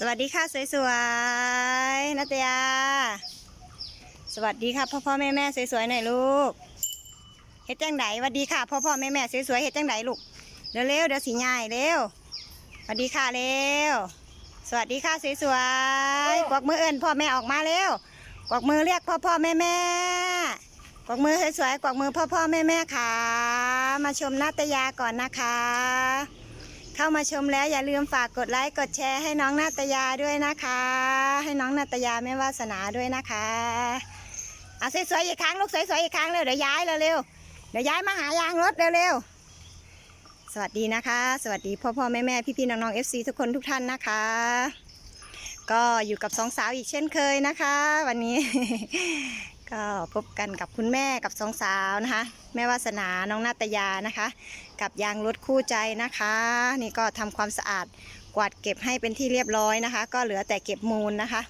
สวัสดีค่ะสวยๆนัตยา สวัสดีค่ะพ่อพ่อแม่แม่สวยๆหน่อยลูกเฮ็ดจังไดสวัสดีค่ะพ่อพ่อแม่แม่สวยๆเฮ็ดจังไดลูกเร็วเร็วเดี๋ยวสีใหญ่เร็วสวัสดีค่ะเร็วสวัสดีค่ะสวยๆกวักมือเอิญพ่อแม่ออกมาเร็วกวักมือเรียกพ่อพ่อแม่แม่กวักมือสวยๆกวักมือพ่อพ่อแม่แม่ค่ะ มาชมนัตยาก่อนนะคะ เข้ามาชมแล้วอย่าลืมฝากกดไลค์กดแชร์ให้น้องนาตยาด้วยนะคะ ให้น้องนาตยาแม่วาสนาด้วยนะคะเอาสวยๆอีกครั้งลูกสวยๆอีกครั้งเร็วเดี๋ยวย้ายเร็วๆเดี๋ยวย้ายมาหายางรถเร็วๆสวัสดีนะคะ สวัสดีพ่อพ่อแม่แม่พี่พี่ๆน้องๆ FC ทุกคนทุกท่านนะคะ ก็อยู่กับสองสาวอีกเช่นเคยนะคะ วันนี้ก็พบกันกับคุณแม่กับสองสาวนะคะ แม่วาสนาน้องนาตยานะคะ กับยางรถคู่ใจนะคะ นี่ก็ทำความสะอาดกวาดเก็บให้เป็นที่เรียบร้อยนะคะ ก็เหลือแต่เก็บมูลนะคะ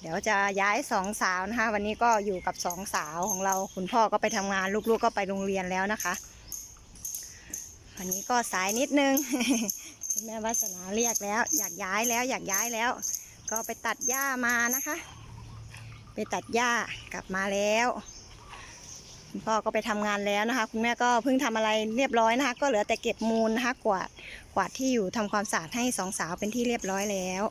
เดี๋ยวจะย้ายสองสาวนะคะ วันนี้ก็อยู่กับสองสาวของเราคุณพ่อก็ไปทำงานลูกๆก็ไปโรงเรียนแล้วนะคะ วันนี้ก็สายนิดนึงคุณแม่วัสนาเรียกแล้ว อยากย้ายแล้วอยากย้ายแล้ว ก็ไปตัดหญ้ามานะคะ ไปตัดหญ้ากลับมาแล้ว คุณพ่อก็ไปทำงานแล้วนะคะ คุณแม่ก็เพิ่งทำอะไรเรียบร้อยนะคะ ก็เหลือแต่เก็บมูลนะคะ กวาดกวาดที่อยู่ทำความสะอาดให้สองสาวเป็นที่เรียบร้อยแล้ว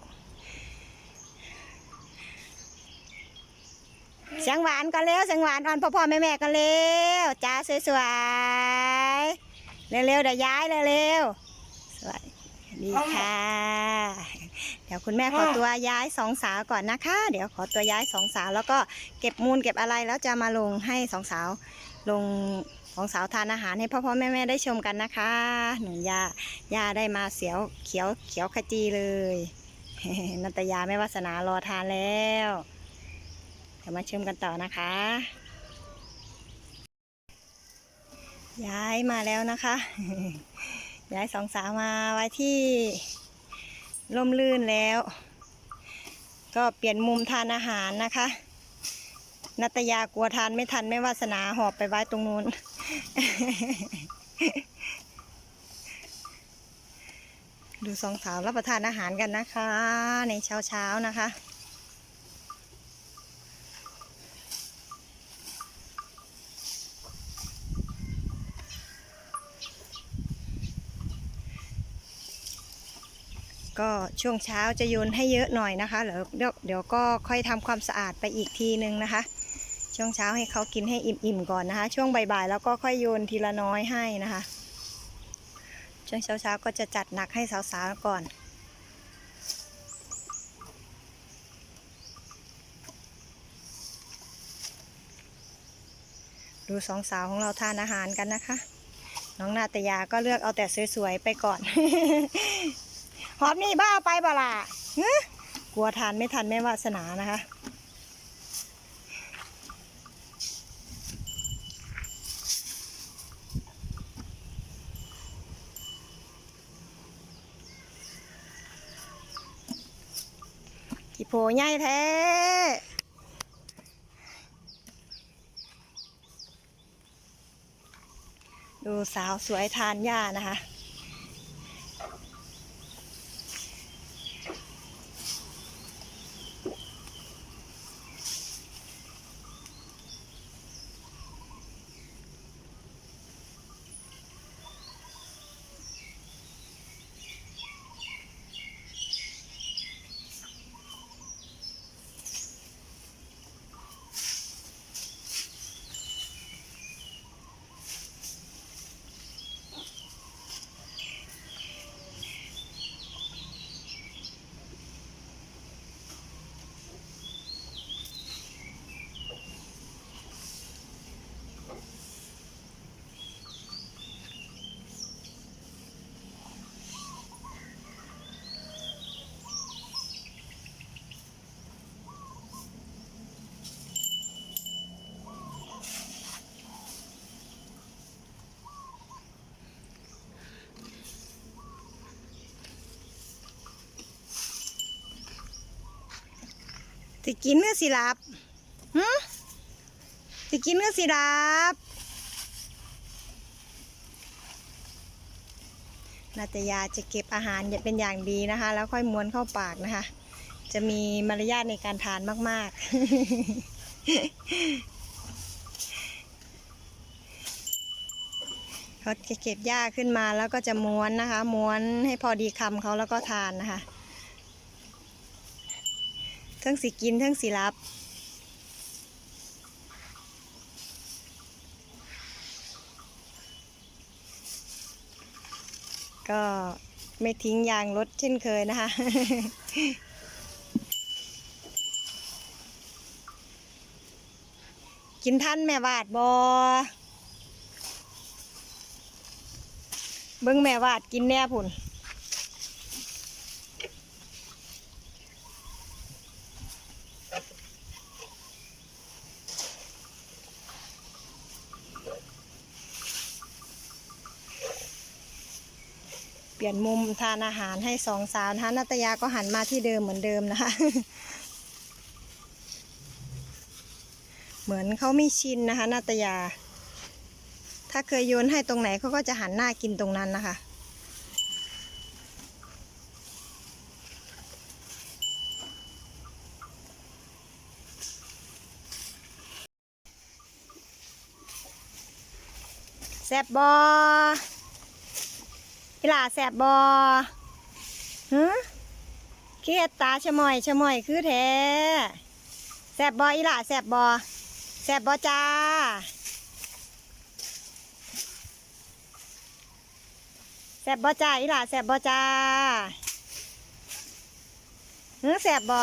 เสียงหวานก็เร็วเสียงหวานอ่อนพ่อพ่อแม่แม่ก็เร็วจ้าสวยๆเร็วๆเดี๋ยวย้ายเร็วๆสวัสดีค่ะ เดี๋ยวคุณแม่ขอตัวย้ายสองสาวก่อนนะคะ เดี๋ยวขอตัวย้ายสองสาว แล้วก็เก็บมูลเก็บอะไรแล้วจะมาลงให้สองสาวลงของสาวทานอาหารให้พ่อพ่อแม่แม่ได้ชมกันนะคะ หนูยาย่าได้มาเสียวเขียวเขียวขจีเลยนัตยาแม่วาสนารอทานแล้วเดี๋ยวมาชมกันต่อนะคะ ย้ายมาแล้วนะคะ ย้ายสองสาวมาไว้ที่ ร่มรื่นแล้ว ก็เปลี่ยนมุมทานอาหารนะคะ นัตยากลัวทานไม่ทันไม่วาสนาหอบไปไว้ตรงนู้น ดูสองสาวรับประทานอาหารกันนะคะ ในเช้าเช้านะคะ ก็ช่วงเช้าจะโยนให้เยอะหน่อยนะคะเดี๋ยวเดี๋ยวก็ค่อยทำความสะอาดไปอีกทีนึงนะคะ ช่วงเช้าให้เขากินให้อิ่มๆก่อนนะคะ ช่วงบ่ายๆแล้วก็ค่อยโยนทีละน้อยให้นะคะ ช่วงเช้าๆก็จะจัดหนักให้สาวๆก่อนดูสองสาวของเราทานอาหารกันนะคะ น้องนาตยาก็เลือกเอาแต่สวยๆไปก่อน หอบนี่บ้าไปบ่ล่ะกลัวทานไม่ทันไม่วาสนานะคะกี่โผใหญ่แท้ดูสาวสวยทานหญ้านะคะ สิกินเนื้อสิลับหึสิกินเนื้อสิลับนาตยาจะเก็บอาหารเป็นอย่างดีนะคะ แล้วค่อยม้วนเข้าปากนะคะ จะมีมารยาทในการทานมาก ๆเขาจะเก็บหญ้าขึ้นมาแล้วก็จะม้วนนะคะ ม้วนให้พอดีคำเขาแล้วก็ทานนะคะ ทั้งสีกินทั้งสีรับ ก็ไม่ทิ้งยางรถเช่นเคยนะคะกินท่านแม่วาดบอเบิ้งแม่วาดกินแน่พุ่น ลี่ยนมุมทานอาหารให้สองสาวนะคะนาตยาก็หันมาที่เดิมเหมือนเดิมนะคะ เหมือนเขาไม่ชินนะคะนาตยา ถ้าเคยโยนให้ตรงไหนเขาก็จะหันหน้ากินตรงนั้นนะคะแซบบอ พี่หลาแซบบอฮะเครียดตาชะมอยชะมอยคือแท้แซบบออีหล่าแซบบอแซบบอจ้าแซบบอจ้าอีหล่าแซบบอจ้าเฮ้แซบบอ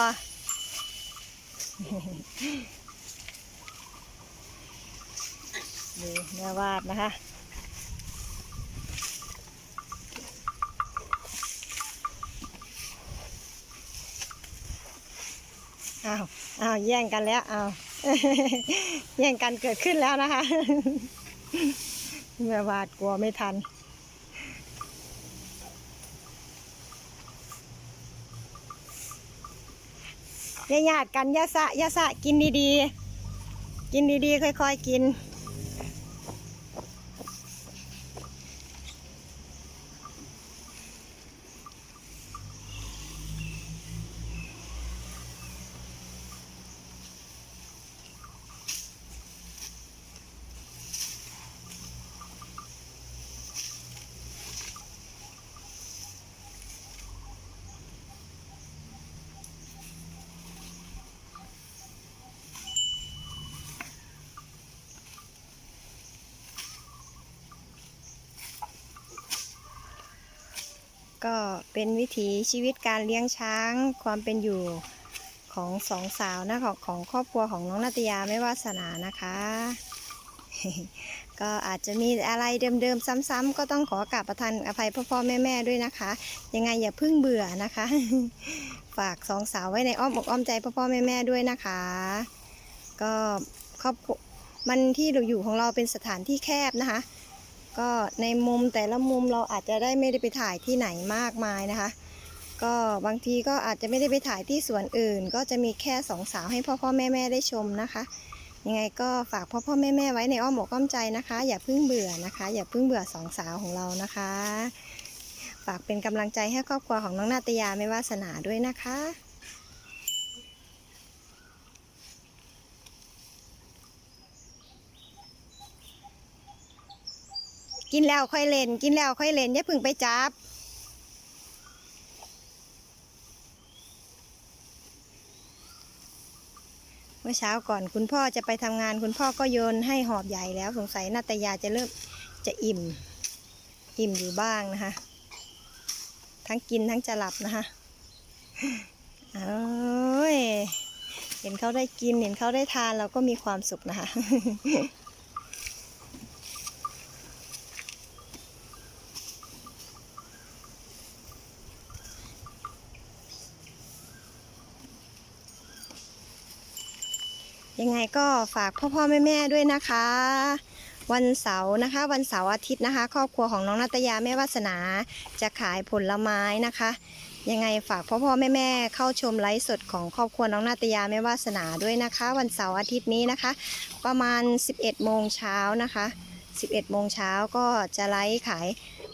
ดูแม่วาดนะคะ อ้าวอ้าวแย่งกันแล้วอ้าวแย่งกันเกิดขึ้นแล้วนะคะเมื่อวาดกลัวไม่ทันย่าหยาดกันย่าสะย่าสะกินดีๆ กินดีๆ ค่อยๆ กิน ก็เป็นวิถีชีวิตการเลี้ยงช้างความเป็นอยู่ของสองสาวนะของของครอบครัวของน้องนาตยาไม่วาสนานะคะ ก็อาจจะมีอะไรเดิมๆซ้ำๆก็ต้องขอกราบประทานอภัยพ่อพ่อแม่แม่ๆด้วยนะคะ ยังไงอย่าเพิ่งเบื่อนะคะ ฝากสองสาวไว้ในอ้อมอกอ้อมใจพ่อพ่อแม่แม่ๆด้วยนะคะ ก็ครอบครัวมันที่เราอยู่ของเราเป็นสถานที่แคบนะคะ ก็ในมุมแต่ละมุมเราอาจจะได้ไม่ได้ไปถ่ายที่ไหนมากมายนะคะ ก็บางทีก็อาจจะไม่ได้ไปถ่ายที่สวนอื่น ก็จะมีแค่สองสาวให้พ่อพ่อแม่แม่ได้ชมนะคะยังไงก็ฝากพ่อพ่อแม่แม่ไว้ในอ้อมอกอ้อมใจนะคะ อย่าเพิ่งเบื่อนะคะ อย่าเพิ่งเบื่อสองสาวของเรานะคะ ฝากเป็นกำลังใจให้ครอบครัวของน้องนาตยาไม่วาสนาด้วยนะคะ กินแล้วค่อยเล่น กินแล้วค่อยเล่นอย่าพึ่งไปจับ เมื่อเช้าก่อนคุณพ่อจะไปทำงานคุณพ่อก็โยนให้หอบใหญ่แล้วสงสัยนาตยาจะเริ่มจะอิ่ม อิ่มอยู่บ้างนะคะ ทั้งกินทั้งจะหลับนะคะโอ้ยเห็นเขาได้กินเห็นเขาได้ทานเราก็มีความสุขนะคะ ยังไงก็ฝากพ่อพ่อแม่แม่ด้วยนะคะ วันเสาร์นะคะ วันเสาร์อาทิตย์นะคะ ครอบครัวของน้องนาตยาแม่วาสนาจะขายผลไม้นะคะ ยังไงฝากพ่อพ่อแม่แม่เข้าชมไลฟ์สดของครอบครัวน้องนาตยาแม่วาสนาด้วยนะคะ วันเสาร์อาทิตย์นี้นะคะ ประมาณ 11โมงเช้านะคะ11โมงเช้าก็จะไลฟ์ขาย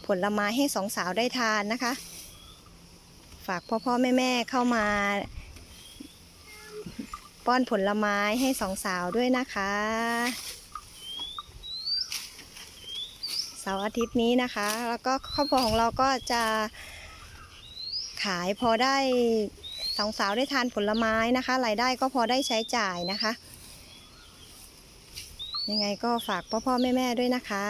ผลไม้ให้สองสาวได้ทานนะคะ ฝากพ่อพ่อแม่แม่เข้ามา ป้อนผลไม้ให้สองสาวด้วยนะคะเสาร์อาทิตย์นี้นะคะ แล้วก็ครอบครัวของเราก็จะขายพอได้สองสาวได้ทานผลไม้นะคะรายได้ก็พอได้ใช้จ่ายนะคะ ยังไงก็ฝากพ่อพ่อแม่แม่ด้วยนะคะ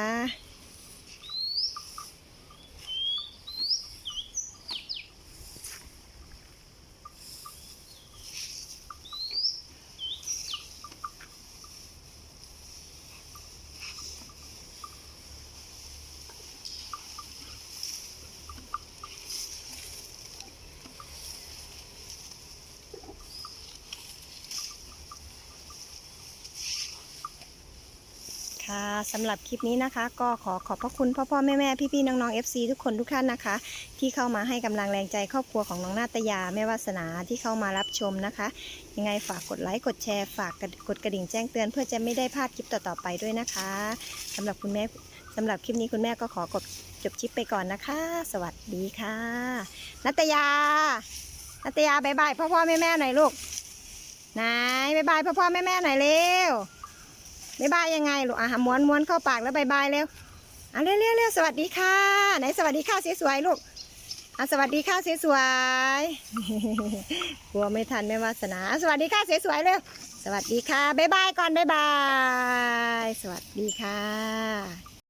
สำหรับคลิปนี้นะคะ ก็ขอขอบพระคุณพ่อพ่อแม่แม่พี่พี่ๆน้องๆ FC ทุกคนทุกท่านนะคะ ที่เข้ามาให้กำลังแรงใจครอบครัวของน้องนาตยาแม่วาสนาที่เข้ามารับชมนะคะ ยังไงฝากกดไลค์กดแชร์ฝากกดกระดิ่งแจ้งเตือนเพื่อจะไม่ได้พลาดคลิปต่อๆไปด้วยนะคะสำหรับคุณแม่สำหรับคลิปนี้คุณแม่ก็ขอกดจบคลิปไปก่อนนะคะ สวัสดีค่ะนัตยานัตยาบายบายพ่อพ่อแม่แม่หน่อยลูกไหนบายบายพ่อพ่อแม่แม่หน่อยเร็ว บายบายยังไงลูกอะม้วนม้วนเข้าปากแล้วบายบายเร็วอะเร็วเร็วเร็วสวัสดีค่ะ ไหนสวัสดีค่ะสวยๆลูกอะสวัสดีค่ะสวยๆกลัวไม่ทันไม่วาสนา สวัสดีค่ะสวยๆเร็วสวัสดีค่ะบายบายก่อนบายบาย สวัสดีค่ะ